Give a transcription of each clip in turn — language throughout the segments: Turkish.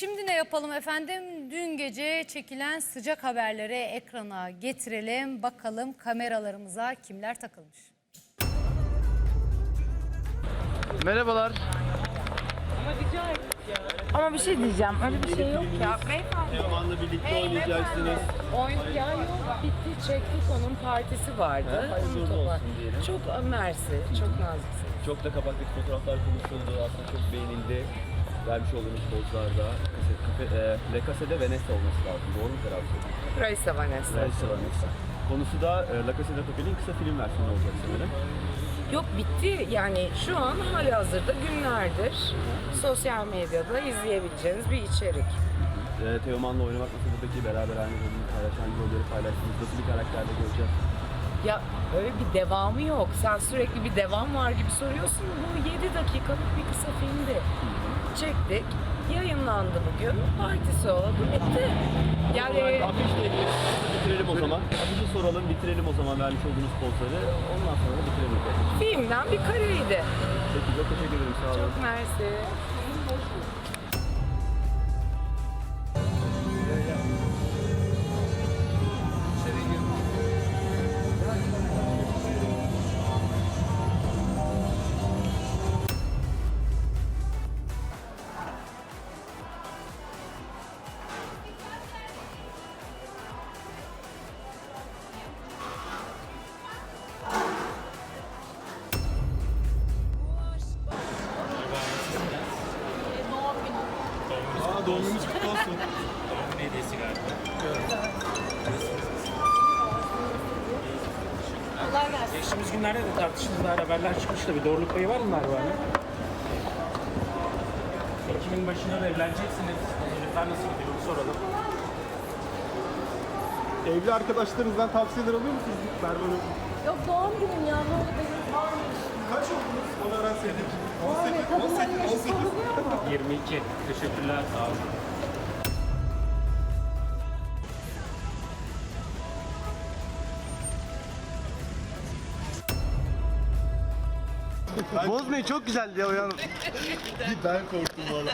Şimdi ne yapalım efendim? Dün gece çekilen sıcak haberleri ekrana getirelim. Bakalım kameralarımıza kimler takılmış? Merhabalar. Ama bir şey diyeceğim. Öyle bir şey yok ya. Beyefendi. Teoman'la birlikte oynayacaksınız. Oyun ya yok bitti çektik onun partisi vardı. Hayırlı Onu uğurlu topa- olsun diyelim. Çok mersi, çok naziksin. Çok da kapaktaki fotoğraflar konuşuldu. Aslında çok beğenildi. Vermiş olduğunuz pozlarda. Kafe, kafe, e, Le Case'de Vanessa olması lazım. Doğru mu karar söyledim? Raisa Vanessa. Vanessa Vanessa. Konusu da e, La Casa de Papel'in kısa film versiyonu olacak sanırım. Yok bitti yani şu an hali hazırda günlerdir sosyal medyada izleyebileceğiniz bir içerik. E, Teoman'la oynamak nasıl peki? Beraber aynı rolü paylaşan rolleri paylaştınız. Nasıl bir karakterde göreceğiz? Ya öyle bir devamı yok. Sen sürekli bir devam var gibi soruyorsun. Bu 7 dakikalık bir kısa filmdi. Çektik. Yayınlandı bugün. Partisi oldu. Bitti. Yani Afişle ilgili bitirelim o zaman. Afişi soralım, bitirelim o zaman vermiş olduğunuz pozları. Ondan sonra da bitirelim. filmden bir kareydi. Peki çok teşekkür ederim. Sağ olun. Çok mersi. Günlerde de tartışmalar, haberler çıkmıştı. Bir doğruluk payı var mı Merve Hanım? Ekim'in başında da evleneceksiniz. Hazırlıklar nasıl gidiyor? Bir soralım. Evli arkadaşlarınızdan tavsiyeler alıyor musunuz Hanım? Yok doğum günüm ya ne oldu benim. Kaç oldunuz? Onu öğrenseydik. Yani 18, kadınların 18, yaşı 18. soruluyor mu? 22. Teşekkürler. Sağ olun. Bozmayın çok güzeldi ya uyanım. Ben korktum valla.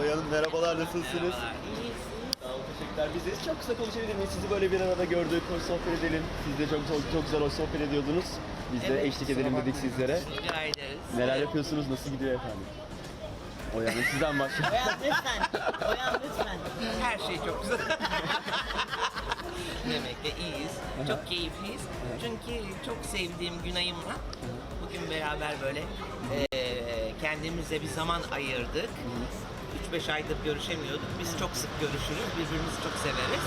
Oya Hanım merhabalar nasılsınız? Sağ olun teşekkürler. Biz de çok kısa konuşabilir miyiz? Sizi böyle bir arada gördük, hoş sohbet edelim. Siz de çok çok, çok güzel hoş sohbet ediyordunuz. Biz de eşlik edelim dedik sizlere. Rica ederiz. Neler yapıyorsunuz, nasıl gidiyor efendim? Hanım sizden başlayalım. Oyan lütfen. Oyan lütfen. Her şey çok güzel. Demek de iyiyiz. Çok keyifliyiz. Çünkü çok sevdiğim Günay'ımla bugün beraber böyle eee, kendimize bir zaman ayırdık. 3-5 aydır görüşemiyorduk. Biz çok sık görüşürüz. Birbirimizi çok severiz.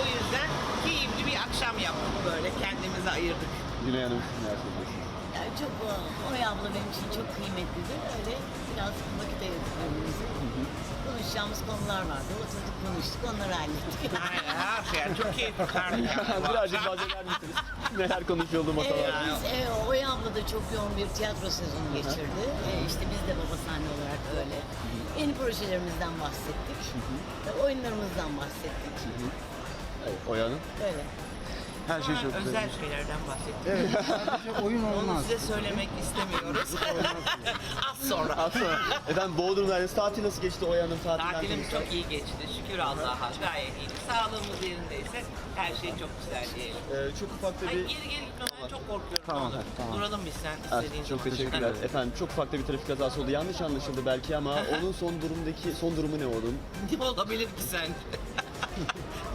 O yüzden keyifli bir akşam yaptık böyle. Kendimize ayırdık. Güney Hanım siz neler söylüyorsunuz? Çok o, Oya abla benim için çok kıymetlidir. Öyle biraz vakit ayırdık birbirimize. Konuşacağımız konular vardı. Oturduk konuştuk, onları hallettik. Aynen her şey çok keyifli. Birazcık bahseder misiniz? Neler konuşuldu Evet, masalarda? biz, e, Oya abla da çok yoğun bir tiyatro sezonu geçirdi. E, işte biz de baba sahne olarak öyle. Yeni projelerimizden bahsettik. E, oyunlarımızdan bahsettik. Evet, Oya Hanım. Öyle. Her şey çok güzel. Özel şeylerden bahsettik. Oyun Onu size söylemek istemiyoruz. Az sonra. Sonra. Efendim Bodrum'dayız. Tatil nasıl geçti Oya Hanım? Tatilden konuşalım. çok iyi geçti. Şükür Allah'a. Gayet iyi. Sağlığımız yerindeyse her şey çok güzel diyelim. Ee, çok ufak da Ay bir... geri geri gitmem çok korkuyorum. Tamam, ne olur. tamam. Duralım biz sen Ah, istediğin çok zaman. teşekkürler. Efendim çok ufak da bir trafik kazası oldu. Yanlış anlaşıldı belki ama onun son durumdaki son durumu ne onun? ne olabilir ki sen?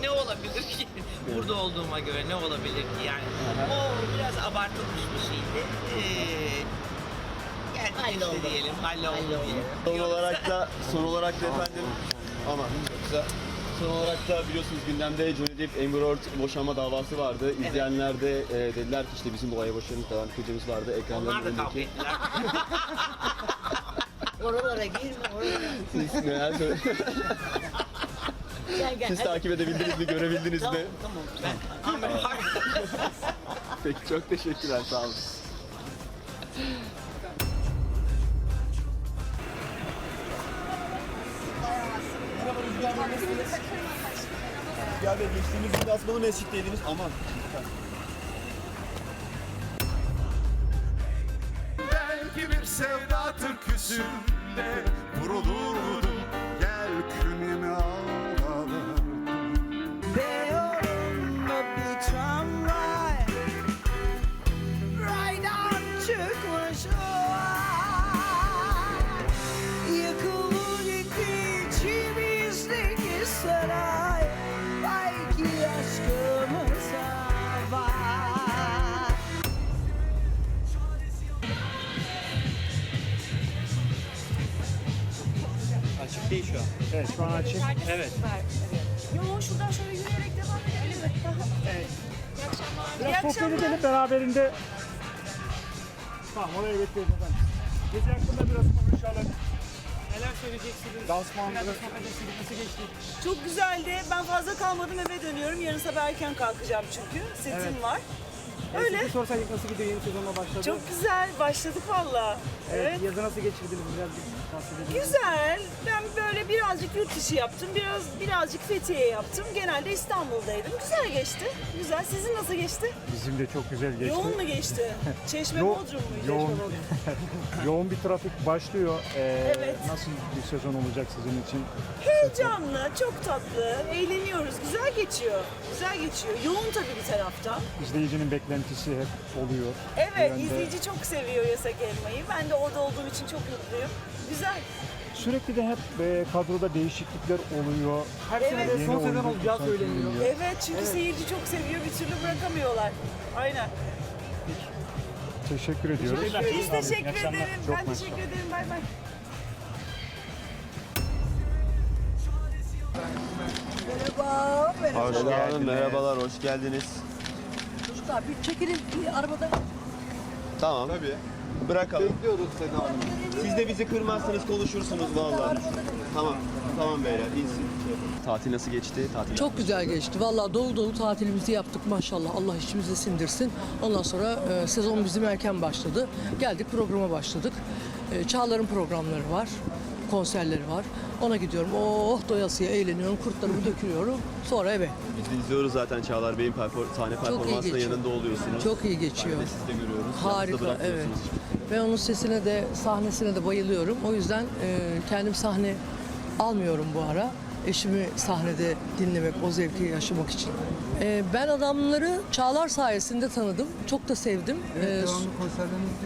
Ne olabilir ki? Burada olduğuma göre ne olabilir ki yani? O biraz abartılmış bir şeydi. Ee, geldi Halloldu. işte diyelim. Halloldu Halloldu. diyelim. Son olarak da son olarak da efendim ama güzel. Son olarak da biliyorsunuz gündemde Johnny Depp Amber Heard boşanma davası vardı. İzleyenler de e, dediler ki işte bizim de olaya boşanmış devam kocamız vardı. Ekranların Onlar da kavga önündeki. ettiler. Oralara girme, oralara. Siz neler söyle- Gel gel. Siz takip edebildiniz mi, görebildiniz Tamam, mi? tamam. Peki çok teşekkürler sağ olun. Rüzgar Bey geçtiğimiz gün asmalı mescitteydiniz. Aman. Belki bir sevda türküsünde vurulurdum şu an. Evet şu an açık. Evet. Yo şuradan şöyle yürüyerek devam edelim mi? evet. İyi Biraz sohbet akşamlar. edelim beraberinde. Tamam oraya bekleriz efendim. Gece hakkında biraz konuşalım. Neler söyleyeceksiniz? Dansman biraz sohbet ettik. Nasıl geçti? Çok güzeldi. Ben fazla kalmadım eve dönüyorum. Yarın sabah erken kalkacağım çünkü. Setim Evet. var. Öyle. Öyle. Sizi sorsaydık nasıl gidiyor yeni sezonla başladı? Çok güzel. Başladık valla. Evet. Evet. Yazı nasıl geçirdiniz biraz. Güzel. Ben böyle birazcık yurt dışı yaptım. Biraz birazcık Fethiye yaptım. Genelde İstanbul'daydım. Güzel geçti. Güzel. Sizin nasıl geçti? Bizim de çok güzel geçti. Yoğun mu geçti? Çeşme Yo- Bodrum muydu? yoğun, yoğun bir trafik başlıyor. Ee, Evet. Nasıl bir sezon olacak sizin için? Heyecanlı, çok tatlı. Eğleniyoruz. Güzel geçiyor. Güzel geçiyor. Yoğun tabii bir taraftan. İzleyicinin beklentisi hep oluyor. Evet, yönde- izleyici çok seviyor Yasak Elma'yı. Ben de orada olduğum için çok mutluyum. Güzel. Sürekli de hep e, kadroda değişiklikler oluyor. Her sene de Yeni son sezon oyuncu olacağı sanki söyleniyor. geliyor. Evet, çünkü seyirci çok seviyor. Bir türlü bırakamıyorlar. Aynen. Teşekkür ediyoruz. Biz teşekkür akşamlar. ederim. Çok ben teşekkür ederim. Bay bay. Merhaba. Merhaba. Eda Hanım merhabalar, hoş geldiniz. Çocuklar bir çekilin bir arabada. Tamam. Tabii. Bırakalım. Bekliyoruz Seda Hanım. Siz de bizi kırmazsanız konuşursunuz vallahi. Tamam. Tamam beyler, iyisin. Tatil nasıl geçti? Tatil Çok güzel geçti. Vallahi dolu dolu tatilimizi yaptık maşallah. Allah işimizi sindirsin. Ondan sonra e, sezon bizim erken başladı. Geldik programa başladık. E, Çağlar'ın programları var. Konserleri var. Ona gidiyorum. Oh doyasıya eğleniyorum. Kurtlarımı döküyorum. Sonra eve. Biz de izliyoruz zaten Çağlar Bey'in perfor- sahne performansında geçiyor. yanında oluyorsunuz. Çok iyi geçiyor. Biz de görüyoruz. Harika evet. Ve onun sesine de sahnesine de bayılıyorum. O yüzden e, kendim sahne almıyorum bu ara. Eşimi sahnede dinlemek, o zevki yaşamak için. E, ben adamları Çağlar sayesinde tanıdım. Çok da sevdim. E,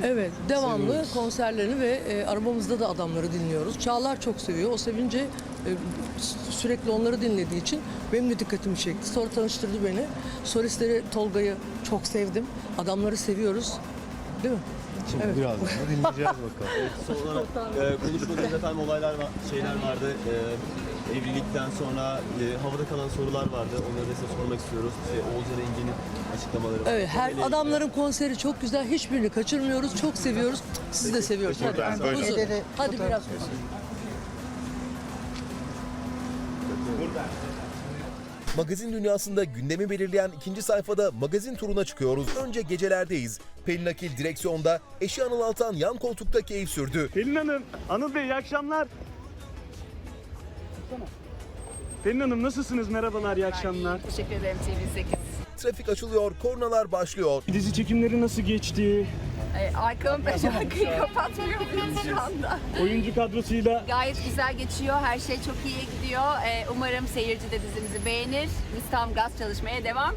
Evet, devamlı konserlerini ve e, arabamızda da adamları dinliyoruz. Çağlar çok seviyor. O sevince e, sü- sürekli onları dinlediği için benim de dikkatimi çekti. Sonra tanıştırdı beni. Solistleri Tolga'yı çok sevdim. Adamları seviyoruz. Değil mi? Şimdi Evet. birazdan da dinleyeceğiz bakalım. Son olarak e, konuşmadığınız efendim olaylar var, şeyler vardı. E, evlilikten sonra e, havada kalan sorular vardı. Onları da size sormak istiyoruz. Şey, Oğuzhan Engin'in açıklamaları var. Evet, her Konuyla adamların konseri çok güzel. Hiçbirini kaçırmıyoruz. Çok seviyoruz. Sizi de seviyoruz. Hadi, huzur. Hadi biraz huzur. Magazin dünyasında gündemi belirleyen ikinci sayfada magazin turuna çıkıyoruz. Önce gecelerdeyiz. Pelin Akil direksiyonda, eşi Anıl Altan yan koltukta keyif sürdü. Pelin Hanım, Anıl Bey iyi akşamlar. Pelin Hanım nasılsınız? Merhabalar, iyi akşamlar. Teşekkür ederim TV8. Trafik açılıyor, kornalar başlıyor. Dizi çekimleri nasıl geçti? Arkamı şarkıyı kapatmıyor muyuz şu anda? Oyuncu kadrosuyla Gayet güzel geçiyor. Her şey çok iyi gidiyor. Ee, umarım seyirci de dizimizi beğenir. Biz tam gaz çalışmaya devam.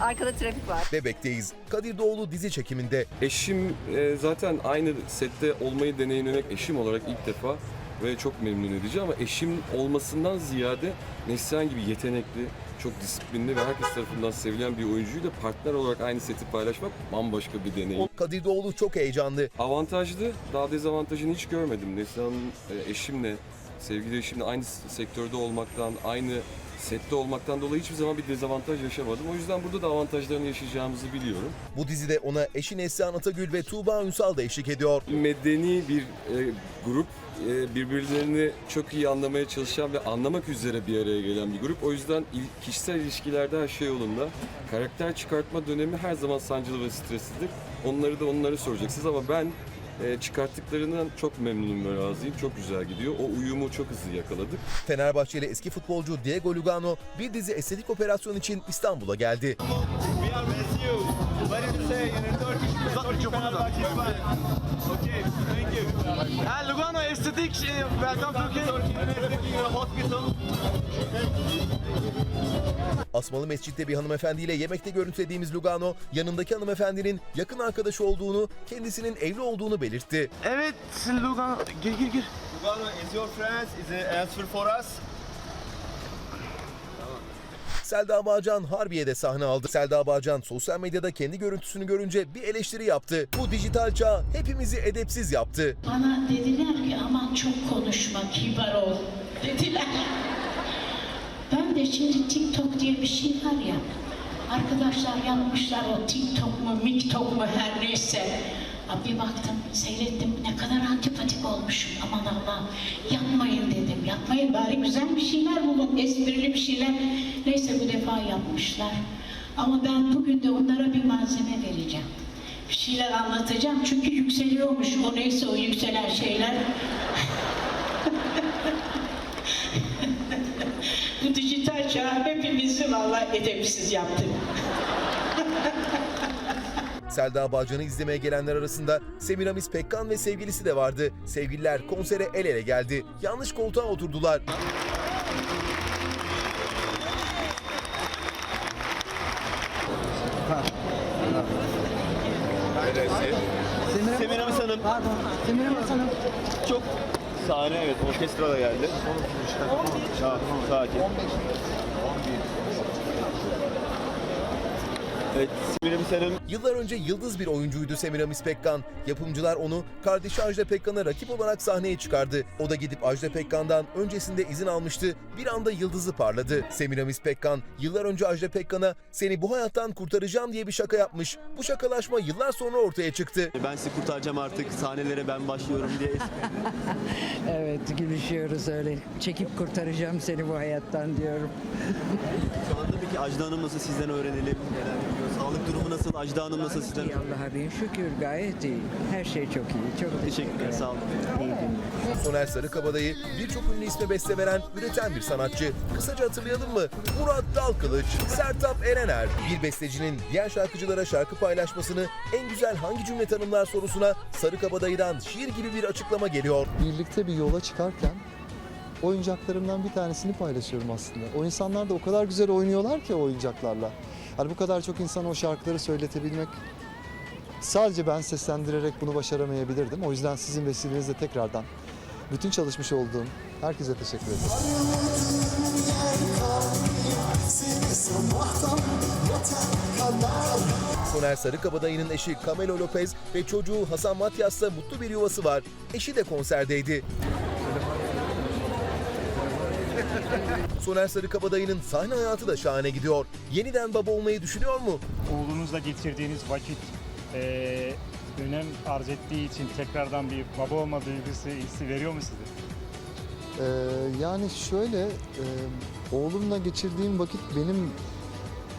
Arkada trafik var. Bebekteyiz. Kadir Doğulu dizi çekiminde. Eşim e, zaten aynı sette olmayı deneyimlemek eşim olarak ilk defa ve çok memnun edici ama eşim olmasından ziyade Neslihan gibi yetenekli, çok disiplinli ve herkes tarafından sevilen bir oyuncuyla partner olarak aynı seti paylaşmak bambaşka bir deneyim. Kadir Doğulu çok heyecanlı. Avantajlı, daha dezavantajını hiç görmedim. Neslihan'ın e, eşimle, sevgili eşimle aynı sektörde olmaktan, aynı sette olmaktan dolayı hiçbir zaman bir dezavantaj yaşamadım. O yüzden burada da avantajlarını yaşayacağımızı biliyorum. Bu dizide ona eşi Neslihan Atagül ve Tuğba Ünsal da eşlik ediyor. medeni bir e, grup e, birbirlerini çok iyi anlamaya çalışan ve anlamak üzere bir araya gelen bir grup. O yüzden il- kişisel ilişkilerde her şey yolunda. Karakter çıkartma dönemi her zaman sancılı ve streslidir. Onları da onları soracaksınız ama ben e, çıkarttıklarından çok memnunum ve razıyım. Çok güzel gidiyor. O uyumu çok hızlı yakaladık. Fenerbahçeli eski futbolcu Diego Lugano bir dizi estetik operasyon için İstanbul'a geldi. We are with you. What did you say in Turkish? Turkish Fenerbahçe Ha, Lugano estetik. eh, Welcome. Estetik hospital. Asmalı Mescid'de bir hanımefendiyle yemekte görüntülediğimiz Lugano, yanındaki hanımefendinin yakın arkadaşı olduğunu, kendisinin evli olduğunu belirtti. Evet, Lugano. Gir gir gir. Lugano, is your friends? Is it answer for us? Selda Bağcan Harbiye'de sahne aldı. Selda Bağcan sosyal medyada kendi görüntüsünü görünce bir eleştiri yaptı. Bu dijital çağ hepimizi edepsiz yaptı. Bana dediler ki aman çok konuşma, kibar ol. dediler. Ben de şimdi TikTok diye bir şey var ya. Arkadaşlar yapmışlar o TikTok mu, MikTok mu her neyse. Bir baktım, seyrettim. Ne kadar antipatik olmuşum. Aman Allah'ım. Yapmayın dedim. Yapmayın bari güzel bir şeyler bulun. Esprili bir şeyler. Neyse bu defa yapmışlar. Ama ben bugün de onlara bir malzeme vereceğim. Bir şeyler anlatacağım. Çünkü yükseliyormuş. O neyse o yükselen şeyler. bu dijital çağ hepimizi vallahi edepsiz yaptı. Selda Bağcan'ı izlemeye gelenler arasında Semiramis Pekkan ve sevgilisi de vardı. Sevgililer konsere el ele geldi. Yanlış koltuğa oturdular. Semiramis Hanım. Pardon. Semiramis Hanım. Çok sahne evet orkestra da geldi. Sa- sakin. Evet Semiramis Hanım Yıllar önce yıldız bir oyuncuydu Semiramis Pekkan. Yapımcılar onu kardeşi Ajda Pekkan'a rakip olarak sahneye çıkardı. O da gidip Ajda Pekkan'dan öncesinde izin almıştı. Bir anda yıldızı parladı. Semiramis Pekkan yıllar önce Ajda Pekkan'a seni bu hayattan kurtaracağım diye bir şaka yapmış. Bu şakalaşma yıllar sonra ortaya çıktı. ben sizi kurtaracağım artık sahnelere ben başlıyorum diye Evet gülüşüyoruz öyle. Çekip kurtaracağım seni bu hayattan diyorum. Şu anda peki Ajda Hanım nasıl sizden öğrenelim? Neler yapıyor? Sağlık durumu nasıl? Ajda Hanım nasıl sizden? İyi Allah'a bin şükür gayet iyi. Her şey çok iyi. Çok Teşekkürler sağ olun. İyi günler. Soner Sarıkabadayı birçok ünlü isme beste veren, üreten bir sanatçı. Kısaca hatırlayalım mı? Murat Dalkılıç, Sertap Erener. Bir bestecinin diğer şarkıcılara şarkı paylaşmasını en güzel hangi cümle tanımlar sorusuna Sarıkabadayı'dan şiir gibi bir açıklama geliyor. Birlikte bir yola çıkarken oyuncaklarımdan bir tanesini paylaşıyorum aslında. O insanlar da o kadar güzel oynuyorlar ki oyuncaklarla. Hani bu kadar çok insana o şarkıları söyletebilmek sadece ben seslendirerek bunu başaramayabilirdim. O yüzden sizin vesilenizle tekrardan bütün çalışmış olduğum herkese teşekkür ederim. Soner Sarıkabadayı'nın eşi Camelo Lopez ve çocuğu Hasan Matyas'la mutlu bir yuvası var. Eşi de konserdeydi. Soner Sarıkabadayı'nın sahne hayatı da şahane gidiyor. Yeniden baba olmayı düşünüyor mu? Oğlunuzla geçirdiğiniz vakit eee, önem arz ettiği için tekrardan bir baba olma duygusu hissi veriyor mu size? Ee, yani şöyle, e, oğlumla geçirdiğim vakit benim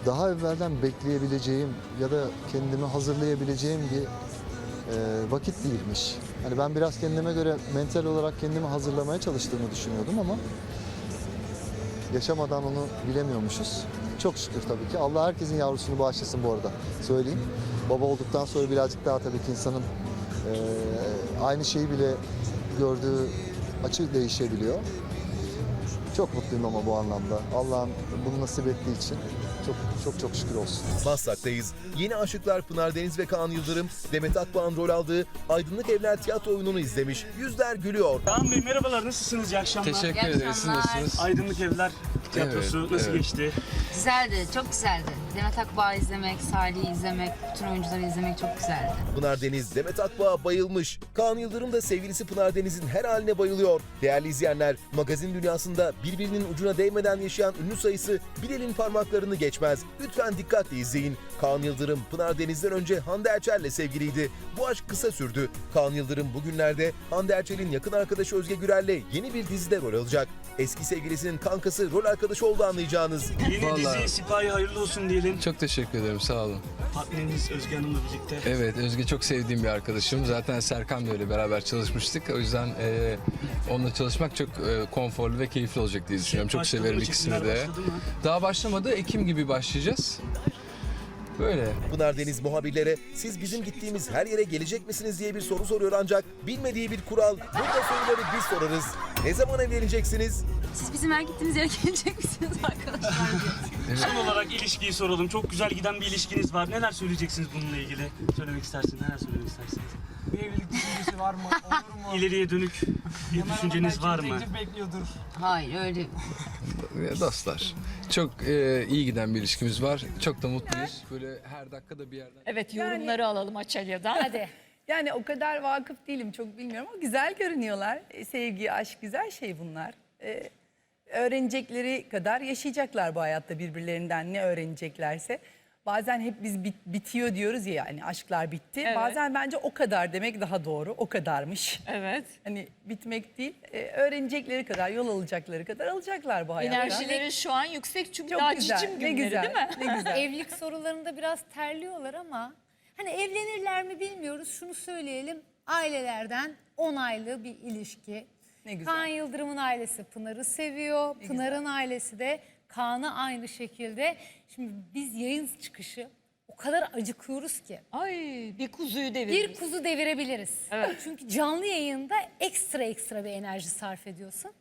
daha evvelden bekleyebileceğim ya da kendimi hazırlayabileceğim bir e, vakit değilmiş. Hani ben biraz kendime göre mental olarak kendimi hazırlamaya çalıştığımı düşünüyordum ama yaşamadan onu bilemiyormuşuz. Çok şükür tabii ki. Allah herkesin yavrusunu bağışlasın bu arada. Söyleyeyim. Baba olduktan sonra birazcık daha tabii ki insanın e, aynı şeyi bile gördüğü açı değişebiliyor. Çok mutluyum ama bu anlamda. Allah'ın bunu nasip ettiği için çok çok çok şükür olsun. Maslak'tayız. Yeni aşıklar Pınar Deniz ve Kaan Yıldırım, Demet Akbağ'ın rol aldığı Aydınlık Evler tiyatro oyununu izlemiş. Yüzler gülüyor. Kaan Bey merhabalar nasılsınız? İyi akşamlar. Teşekkür ederiz. Siz nasılsınız? Aydınlık Evler tiyatrosu Evet, nasıl evet. geçti? Güzeldi, çok güzeldi. Demet Akbağ'ı izlemek, Salih'i izlemek, bütün oyuncuları izlemek çok güzeldi. Pınar Deniz, Demet Akbağ'a bayılmış. Kaan Yıldırım da sevgilisi Pınar Deniz'in her haline bayılıyor. Değerli izleyenler, magazin dünyasında birbirinin ucuna değmeden yaşayan ünlü sayısı bir elin parmaklarını geçmez. Lütfen dikkatle izleyin. Kaan Yıldırım, Pınar Deniz'den önce Hande Erçel'le sevgiliydi. Bu aşk kısa sürdü. Kaan Yıldırım bugünlerde Hande Erçel'in yakın arkadaşı Özge Gürel'le yeni bir dizide rol alacak. Eski sevgilisinin kankası rol arkadaşı oldu anlayacağınız. Yeni Vallahi- dizi Sipahi hayırlı olsun diyelim. Çok teşekkür ederim. Sağ olun. Partneriniz Özge Hanım'la birlikte. Evet Özge çok sevdiğim bir arkadaşım. Zaten Serkan da öyle beraber çalışmıştık. O yüzden e, onunla çalışmak çok e, konforlu ve keyifli olacak diye düşünüyorum. Çok Başladı severim mı? ikisini Çekimler de. başladı mı? Daha başlamadı. Ekim gibi başlayacağız. Böyle. Pınar Deniz muhabirlere siz bizim gittiğimiz her yere gelecek misiniz diye bir soru soruyor ancak bilmediği bir kural. Burada soruları biz sorarız. Ne zaman evleneceksiniz? Siz bizim her gittiğimiz yere gelecek misiniz arkadaşlar. Son olarak ilişkiyi soralım. Çok güzel giden bir ilişkiniz var. Neler söyleyeceksiniz bununla ilgili? Söylemek istersiniz. Neler söylemek istersiniz? Bir evlilik düşüncesi var mı? Olur mu? İleriye dönük bir düşünceniz var mı? bekliyordur. Hayır öyle. Dostlar. Çok e, iyi giden bir ilişkimiz var. Çok da mutluyuz. Böyle her dakikada bir yerden Evet yorumları alalım Açelya'dan. Hadi. Yani o kadar vakıf değilim çok bilmiyorum ama güzel görünüyorlar. E, Sevgi, aşk güzel şey bunlar. e, öğrenecekleri kadar yaşayacaklar bu hayatta birbirlerinden ne öğreneceklerse. Bazen hep biz bit- bitiyor diyoruz ya yani aşklar bitti. Evet. Bazen bence o kadar demek daha doğru. O kadarmış. Evet. Hani bitmek değil, e, öğrenecekleri kadar, yol alacakları kadar alacaklar bu hayatta. Enerjileri şu an yüksek çünkü Çok daha güzel, cicim ne günleri güzel, değil mi? ne güzel. Evlilik sorularında biraz terliyorlar ama hani evlenirler mi bilmiyoruz. Şunu söyleyelim. Ailelerden onaylı bir ilişki. Ne güzel. Kaan Yıldırım'ın ailesi Pınar'ı seviyor. Pınar'ın ailesi de Kaan'ı aynı şekilde. Şimdi biz yayın çıkışı o kadar acıkıyoruz ki. Ay bir kuzuyu deviririz. Bir kuzu devirebiliriz. Evet. Çünkü canlı yayında ekstra ekstra bir enerji sarf ediyorsun.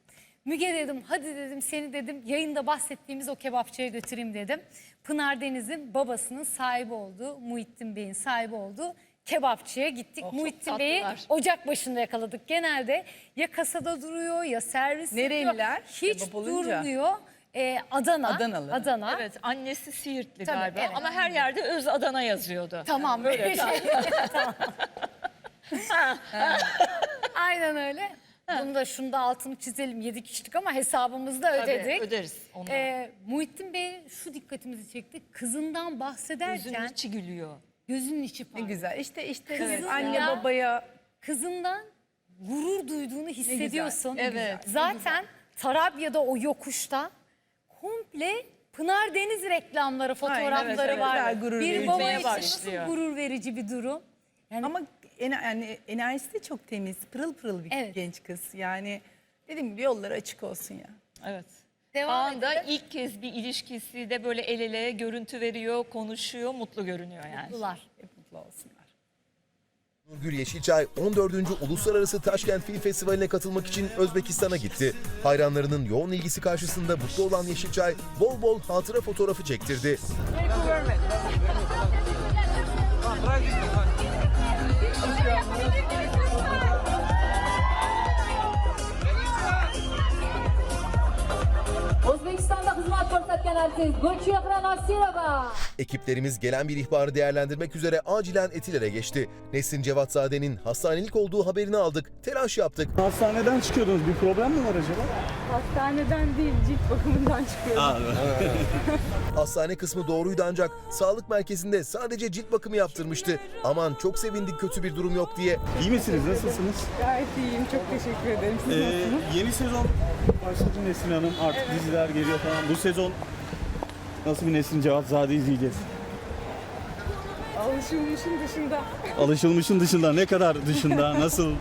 Müge dedim hadi dedim seni dedim yayında bahsettiğimiz o kebapçıya götüreyim dedim. Pınar Deniz'in babasının sahibi olduğu, Muhittin Bey'in sahibi olduğu kebapçıya gittik. Oh, Muhittin Bey'i tatlılar. ocak başında yakaladık. Genelde ya kasada duruyor ya servis Nereliler? yapıyor. Hiç Kebap olunca. durmuyor. Ee, Adana. Adanalı. Adana. Evet annesi Siirtli Tabii, galiba evet. ama her yerde öz Adana yazıyordu. Tamam böyle şey. Aynen öyle. Bunu da şunu da altını çizelim. 7 kişilik ama hesabımızda Tabii, ödedik. öderiz onu. da. Ee, Muhittin Bey şu dikkatimizi çekti. Kızından bahsederken Gözünün içi gülüyor. gözünün içi Ne parlıyor. güzel. İşte işte Evet. anne Ya. babaya Kızından gurur duyduğunu hissediyorsun. Evet, ne Zaten Tarabya'da o yokuşta komple Pınar Deniz reklamları, fotoğrafları evet, evet. var. Güzel, gurur bir baba Gülmeye için başlıyor. nasıl gurur verici bir durum. Yani ama ener- yani enerjisi de çok temiz. Pırıl pırıl bir Evet. genç kız. Yani dediğim gibi yolları açık olsun ya. Evet. devam Anda edelim. ilk kez bir ilişkisi de böyle el ele görüntü veriyor, konuşuyor, mutlu görünüyor yani. Mutlular. Hep mutlu olsunlar. Nurgül Yeşilçay 14. Uluslararası Taşkent Film Festivali'ne katılmak için Özbekistan'a gitti. Hayranlarının yoğun ilgisi karşısında mutlu olan Yeşilçay bol bol hatıra fotoğrafı çektirdi. Ekiplerimiz gelen bir ihbarı değerlendirmek üzere acilen Etiler'e geçti. Nesrin Cevatzade'nin hastanelik olduğu haberini aldık. Telaş yaptık. Hastaneden çıkıyordunuz. Bir problem mi var acaba? Hastaneden değil cilt bakımından çıkıyorum. Hastane kısmı doğruydu ancak sağlık merkezinde sadece cilt bakımı yaptırmıştı. Aman çok sevindik kötü bir durum yok diye. İyi misiniz? Nasılsınız? Gayet iyiyim. Çok teşekkür ederim. Siz Ee, yeni sezon başladı Nesrin Hanım. Artık diziler geliyor falan. Bu sezon nasıl bir Nesrin Cevatzade izleyeceğiz? Alışılmışın dışında. Alışılmışın dışında ne kadar dışında nasıl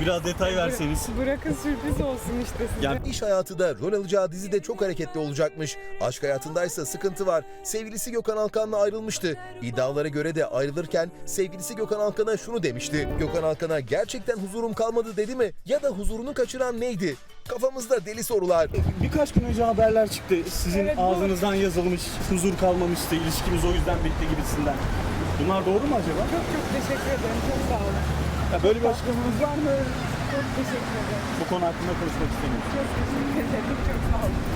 biraz detay verseniz. Bırakın sürpriz olsun işte size. Yani İş hayatı da rol alacağı dizide çok hareketli olacakmış. Aşk hayatındaysa sıkıntı var. Sevgilisi Gökhan Alkan'la ayrılmıştı. İddialara göre de ayrılırken sevgilisi Gökhan Alkan'a şunu demişti. Gökhan Alkan'a gerçekten huzurum kalmadı dedi mi? Ya da huzurunu kaçıran neydi? Kafamızda deli sorular. birkaç gün önce haberler çıktı. Sizin Evet, ağzınızdan yazılmış, huzur kalmamıştı, ilişkimiz o yüzden bitti gibisinden. Bunlar doğru mu acaba? Çok çok teşekkür ederim. Çok sağ olun. Ya böyle bir açıklamanız var mı? Çok teşekkür ederim. Bu konu hakkında konuşmak istemiyorum. Çok teşekkür ederim. Çok sağ olun.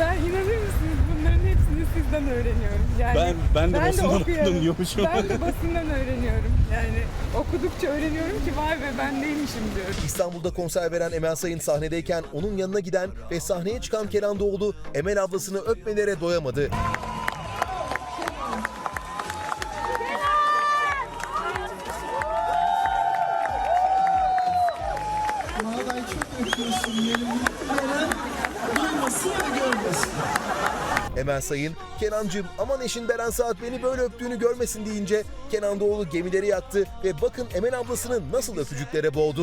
Ben inanır mısınız bunların hepsini sizden öğreniyorum. Yani Ben- ben de basından okuyorum. okudum diyormuşum. Ben de basından öğreniyorum. Yani okudukça öğreniyorum ki vay be ben neymişim diyorum. İstanbul'da konser veren Emel Sayın sahnedeyken onun yanına giden ve sahneye çıkan Kenan Doğulu Emel ablasını öpmelere doyamadı. Emel Sayın, Kenancığım aman eşin Beren Saat beni böyle öptüğünü görmesin deyince Kenan Doğulu gemileri yaktı ve bakın Emel ablasını nasıl öpücüklere boğdu.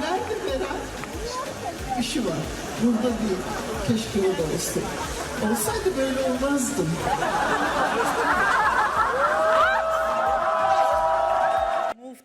Nerede Beren? İşi var. Burada değil. Keşke o da olsa. Olsaydı böyle olmazdım.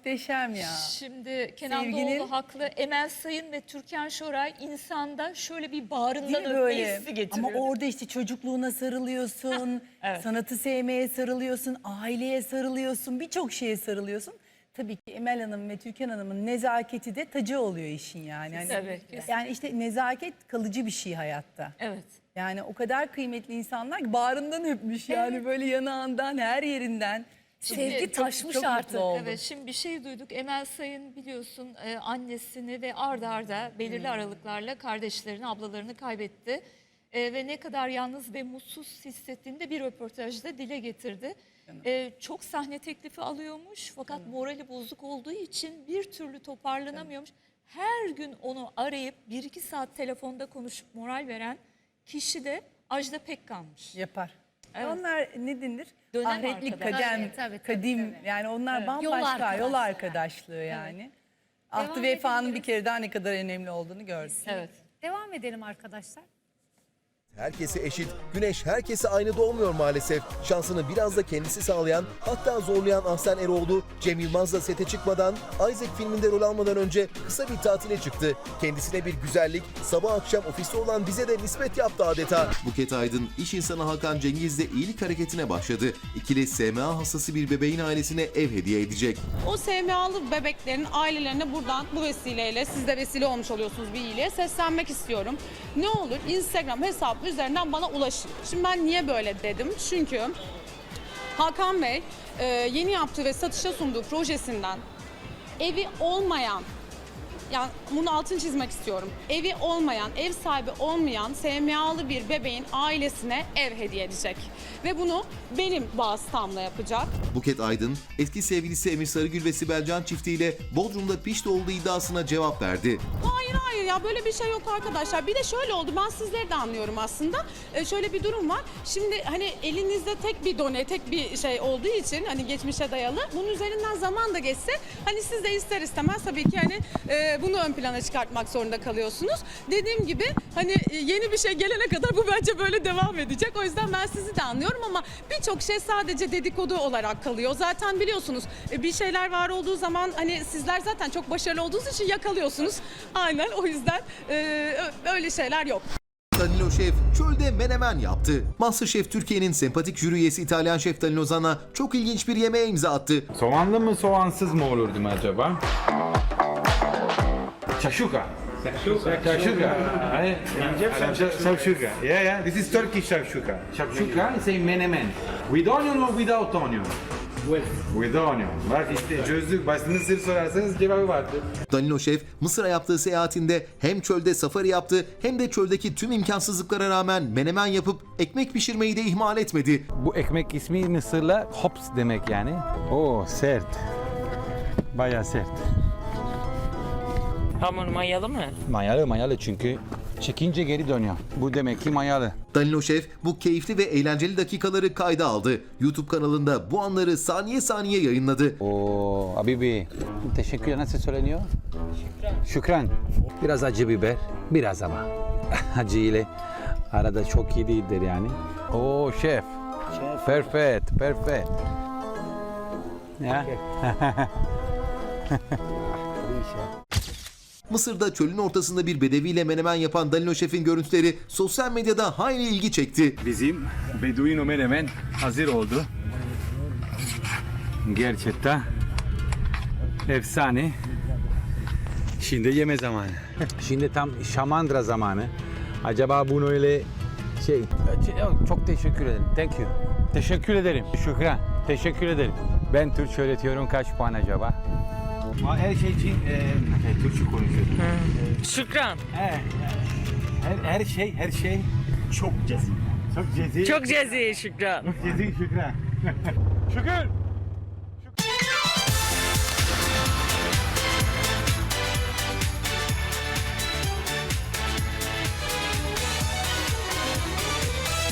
Muhteşem ya. Şimdi Kenan Sevgili- Doğulu haklı. Emel Sayın ve Türkan Şoray insanda şöyle bir Değil bağrından mi öpme böyle? hissi getiriyor. Ama orada işte çocukluğuna sarılıyorsun, evet. sanatı sevmeye sarılıyorsun, aileye sarılıyorsun, birçok şeye sarılıyorsun. Tabii ki Emel Hanım ve Türkan Hanım'ın nezaketi de tacı oluyor işin yani. yani Tabii. Yani işte nezaket kalıcı bir şey hayatta. Evet. Yani o kadar kıymetli insanlar ki bağrından öpmüş yani böyle yanağından her yerinden Sevgi taşmış çok mutlu artık. oldum. Evet şimdi bir şey duyduk. Emel Sayın biliyorsun e, annesini ve arda arda belirli aralıklarla kardeşlerini, ablalarını kaybetti. E, ve ne kadar yalnız ve mutsuz hissettiğini de bir röportajda dile getirdi. E, çok sahne teklifi alıyormuş fakat morali bozuk olduğu için bir türlü toparlanamıyormuş. Her gün onu arayıp bir iki saat telefonda konuşup moral veren kişi de Ajda Pekkan'mış. Yapar. Evet. Onlar ne denir? Dönem Ahretlik, arkadaş. kadem, Tabii, tabii, tabii, kadim. tabii. Yani onlar Evet. Yol bambaşka arkadaşlığı. yol arkadaşlığı yani. Ahtı Devam vefanın edebiliriz. bir kere daha ne kadar önemli olduğunu gördük. Evet. Devam edelim arkadaşlar. Herkese eşit, güneş herkese aynı doğmuyor maalesef. Şansını biraz da kendisi sağlayan, hatta zorlayan Ahsen Eroğlu, Cem Yılmaz'la sete çıkmadan, Isaac filminde rol almadan önce kısa bir tatile çıktı. Kendisine bir güzellik, sabah akşam ofiste olan bize de nispet yaptı adeta. Buket Aydın, iş insanı Hakan Cengiz de iyilik hareketine başladı. İkili SMA hastası bir bebeğin ailesine ev hediye edecek. O SMA'lı bebeklerin ailelerine buradan bu vesileyle siz de vesile olmuş oluyorsunuz bir iyiliğe seslenmek istiyorum. Ne olur Instagram hesabı üzerinden bana ulaşın. Şimdi ben niye böyle dedim? Çünkü Hakan Bey e, yeni yaptığı ve satışa sunduğu projesinden evi olmayan yani bunu altın çizmek istiyorum. Evi olmayan, ev sahibi olmayan SMA'lı bir bebeğin ailesine ev hediye edecek. Ve bunu benim vasıtamla yapacak. Buket Aydın, eski sevgilisi Emir Sarıgül ve Sibel Can çiftiyle Bodrum'da pişti olduğu iddiasına cevap verdi. Hayır hayır ya böyle bir şey yok arkadaşlar. Bir de şöyle oldu ben sizleri de anlıyorum aslında. Ee, şöyle bir durum var. Şimdi hani elinizde tek bir done, tek bir şey olduğu için hani geçmişe dayalı. Bunun üzerinden zaman da geçse hani siz de ister istemez tabii ki hani e, bunu ön plana çıkartmak zorunda kalıyorsunuz. Dediğim gibi hani e, yeni bir şey gelene kadar bu bence böyle devam edecek. O yüzden ben sizi de anlıyorum ama birçok şey sadece dedikodu olarak kalıyor. Zaten biliyorsunuz e, bir şeyler var olduğu zaman hani sizler zaten çok başarılı olduğunuz için yakalıyorsunuz. Aynen o yüzden e, öyle şeyler yok. Danilo Şef çölde menemen yaptı. Masterchef Türkiye'nin sempatik jüri üyesi İtalyan şef Danilo Zana çok ilginç bir yemeğe imza attı. Soğanlı mı soğansız mı olurdum acaba? Şaşuka. Shakshuka. Shakshuka. Shakshuka. Yeah, yeah. This is Turkish shakshuka. Shakshuka is a menemen. With onion or without onion? With. With onion. Bak işte çözdük. Başını sır sorarsanız cevabı vardır. Danilo Şef Mısır'a yaptığı seyahatinde hem çölde safari yaptı hem de çöldeki tüm imkansızlıklara rağmen menemen yapıp ekmek pişirmeyi de ihmal etmedi. Bu ekmek ismi Mısır'la hops demek yani. Oo sert. Baya sert. Hamur mayalı mı? Mayalı mayalı çünkü çekince geri dönüyor. Bu demek ki mayalı. Danilo Şef bu keyifli ve eğlenceli dakikaları kayda aldı. YouTube kanalında bu anları saniye saniye yayınladı. Oo Habibi. Teşekkür nasıl söyleniyor? Şükran. Şükran. Biraz acı biber, biraz ama. acı ile arada çok iyi değildir yani. Oo şef. Perfect, perfect. Ya. Mısır'da çölün ortasında bir bedeviyle menemen yapan Danilo Şef'in görüntüleri sosyal medyada hayli ilgi çekti. Bizim Beduino menemen hazır oldu. Gerçekten efsane. Şimdi yeme zamanı. Şimdi tam şamandıra zamanı. Acaba bunu öyle şey... Çok teşekkür ederim. Thank you. Teşekkür ederim. Şükran. Teşekkür ederim. Ben Türkçe öğretiyorum. Kaç puan acaba? Her şey için e, Türkçe konuşuyorum. Şükran. Her, her şey, her şey çok cezi. Çok cezi. Çok cezi Şükran. Çok cezi Şükran. Şükür.